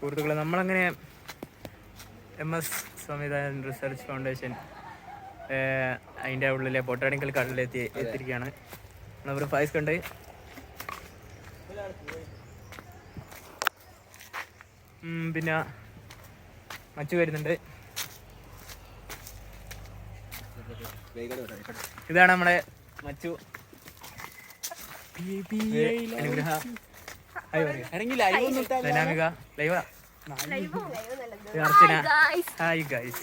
സുഹൃത്തുക്കളെ നമ്മളങ്ങനെ M S സംവിധാൻ റിസർച്ച് ഫൗണ്ടേഷൻ അതിന്റെ ഉള്ളിലെ ബൊട്ടാണിക്കൽ ഗാർഡനിലെത്തി എത്തിയിരിക്കുകയാണ്. നമ്മൾ ഫൈസ് കണ്ട് പിന്നെ മച്ചു വരുന്നുണ്ട്. ഇതാണ് നമ്മുടെ മച്ചു. അനുഗ്രഹ ഹായ് ഗൈസ്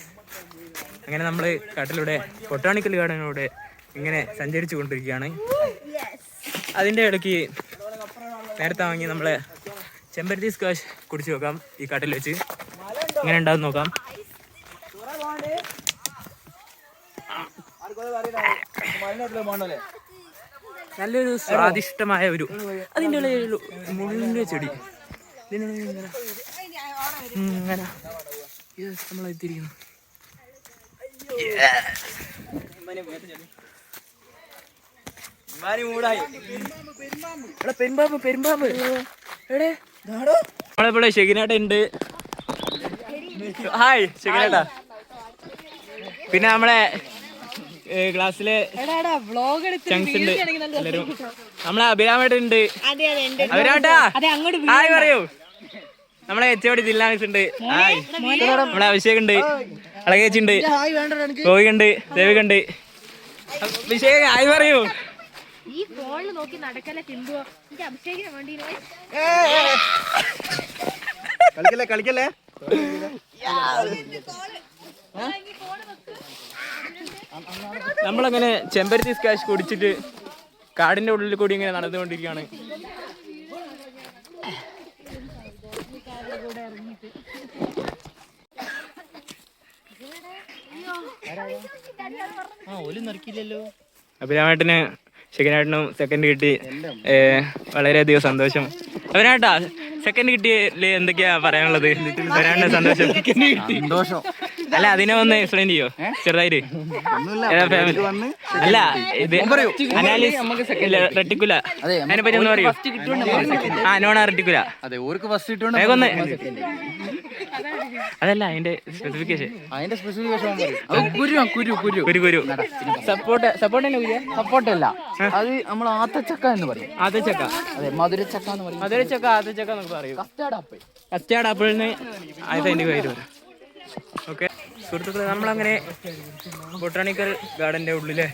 അങ്ങനെ നമ്മൾ കാട്ടിലൂടെ ബൊട്ടാണിക്കൽ ഗാർഡനിലൂടെ ഇങ്ങനെ സഞ്ചരിച്ചു കൊണ്ടിരിക്കുകയാണ് അതിന്റെ ഇടയ്ക്ക് നേരത്തെ വാങ്ങി നമ്മളെ ചെമ്പരത്തി സ്ക്വാഷ് കുടിച്ചു നോക്കാം ഈ കാട്ടിൽ വെച്ച്. ഇങ്ങനെ ഉണ്ടാവും നോക്കാം. നല്ലൊരു സ്വാദിഷ്ടമായ ഒരു അതിന്റെ ഉള്ളിൽ ഒരു മുള്ളിന്റെ ചെടി. ഇതിനുള്ളിൽ ഇങ്ങനെ എടാ പെരുമ്പാമ്പ് പെരുമ്പാമ്പ്. എടേ നമ്മളിവിടെ ഉണ്ട്. ഹായ് ഷെഗിനാട്ട. പിന്നെ നമ്മളെ ക്ലാസ്സിലെ ഉണ്ട്. നമ്മളെ അഭിരാമേട്ടുണ്ട് അഭിരാമേട്ടാ ഹായ് പറയൂ. നമ്മളെ എച്ചോടി ജില്ലാമിസ് ഉണ്ട്. ഹായ്. നമ്മളെ അഭിഷേക് ഉണ്ട്. അളകേച്ചി ഉണ്ട്. ഗോവികുണ്ട് ദേവികുണ്ട് അഭിഷേക് ഹായ് പറയൂ. ഈ ഫോണിൽ നോക്കി നടക്കല്ലേ തിമ്പോ എനിക്ക് അഭിഷേകിന് വേണ്ടി കളിക്കല്ലേ കളിക്കല്ലേ? നമ്മളങ്ങനെ ചെമ്പരത്തി സ്കാഷ് കുടിച്ചിട്ട് കാടിന്റെ ഉള്ളിൽ കൂടി ഇങ്ങനെ നടന്നുകൊണ്ടിരിക്കുകയാണ്. അഭിരാമേട്ടന് ശിഖനാട്ടിനും സെക്കൻഡ് കിട്ടി. വളരെയധികം സന്തോഷം. അഭിരാമേട്ടാ സെക്കൻഡ് കിട്ടിയതിൽ എന്തൊക്കെയാ പറയാനുള്ളത്? സന്തോഷം സന്തോഷം. അല്ല അതിനെ ഒന്ന് എക്സ്പ്ലെയിൻ ചെയ്യോ? ചെറുതായിട്ട്. വന്ന് അല്ല ഇത് അനാലിസ് റെട്ടിക്കുല. അതിനെ പറ്റി ഒന്ന് പറയൂ. ആ നോണ റെട്ടിക്കുല. അതെ ഓർക്ക് ഫസ്റ്റ് ഇട്ടുകൊണ്ട് വേഗം ഒന്ന്. അതല്ല അതിന്റെ സ്പെസിഫിക്കേഷൻ അതിന്റെ സ്പെസിഫിക്കേഷൻ സപ്പോർട്ട് സപ്പോർട്ട് സപ്പോർട്ട് അല്ല. അത് നമ്മൾ ആത്തച്ചക്ക എന്ന് പറയും. അതെ മധുരച്ചക്ക എന്ന് പറയും. മധുരച്ചക്ക പറയൂ. കസ്റ്റാർഡ് ആപ്പിൾ കസ്റ്റാർഡ് ആപ്പിളിന് അതിന്റെ പേര് വരും. ഓക്കെ. സുഹൃത്തുക്കളെ നമ്മളങ്ങനെ ബൊട്ടാണിക്കൽ ഗാർഡന്റെ ഉള്ളിലെ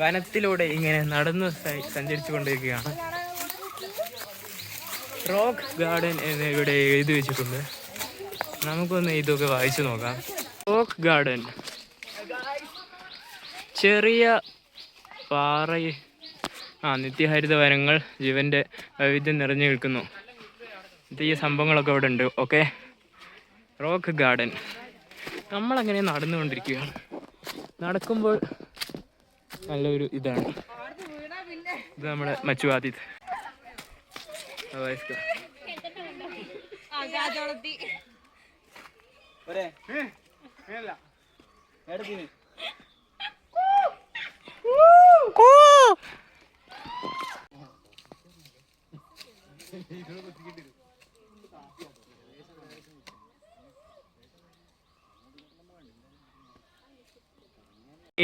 വനത്തിലൂടെ ഇങ്ങനെ നടന്ന് സഞ്ചരിച്ചു കൊണ്ടിരിക്കുകയാണ് റോക്ക് ഗാർഡൻ എന്ന് ഇവിടെ എഴുതി വെച്ചിട്ടുണ്ട്. നമുക്കൊന്ന് ഇതൊക്കെ വായിച്ചു നോക്കാം. Rock garden. ചെറിയ പാറ ആ നിത്യഹരിത വനങ്ങൾ ജീവന്റെ വൈവിധ്യം നിറഞ്ഞു നിൽക്കുന്നു. ഈ സംഭവങ്ങളൊക്കെ ഇവിടെ ഉണ്ട് ഓക്കെ. Rock garden. നമ്മളങ്ങനെ നടന്നുകൊണ്ടിരിക്കുകയാണ്. നടക്കുമ്പോൾ നല്ലൊരു ഇതാണ്. ഇത് നമ്മുടെ മച്ചു ആദിത്.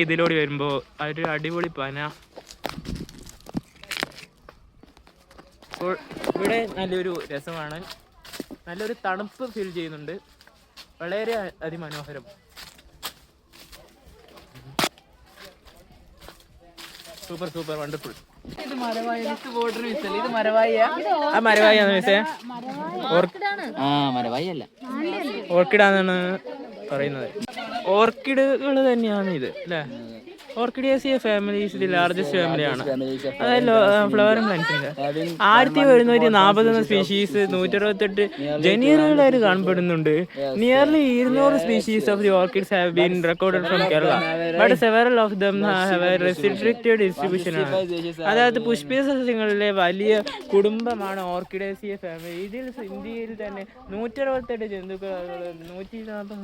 ഇതിലൂടെ വരുമ്പോൾ ഒരു അടിപൊളി പന. അപ്പോൾ ഇവിടെ നല്ലൊരു രസമാണ്. നല്ലൊരു തണുപ്പ് ഫീൽ ചെയ്യുന്നുണ്ട്. വളരെ അതിമനോഹരം. Super super wonderful. ഇത് ആ മിസ്സേ? ആ മരവായി അല്ല. ഓർക്കിഡാന്നാണ് പറയുന്നത്. ഓർക്കിഡുകൾ തന്നെയാണ് ഇത് അല്ലേ? ഓർക്കിഡിയേസിയ ഫാമിലീസ് ദി ലാർജസ്റ്റ് ഫാമിലിയാണ് അതല്ലോ ഫ്ലവർ പ്ലാന്റ്സിന്റെ ആയിരത്തി ഒരുന്നൂറ്റി നാൽപ്പത്തി ഒന്ന് സ്പീഷീസ് നൂറ്റി അറുപത്തെട്ട് ജനീറുകളായിട്ട് കാണപ്പെടുന്നുണ്ട്. നിയർലി ഇരുന്നൂറ് species of the orchids have been recorded from Kerala but several of them have restricted distribution ആണ്. അതായത് പുഷ്പീയ സസ്യങ്ങളിലെ വലിയ കുടുംബമാണ് ഓർക്കിഡേസിയ ഫാമിലി ഇതിൽ ഇന്ത്യയിൽ തന്നെ നൂറ്റി അറുപത്തെട്ട് ജന്തുക്കൾ നൂറ്റി നാൽപ്പത്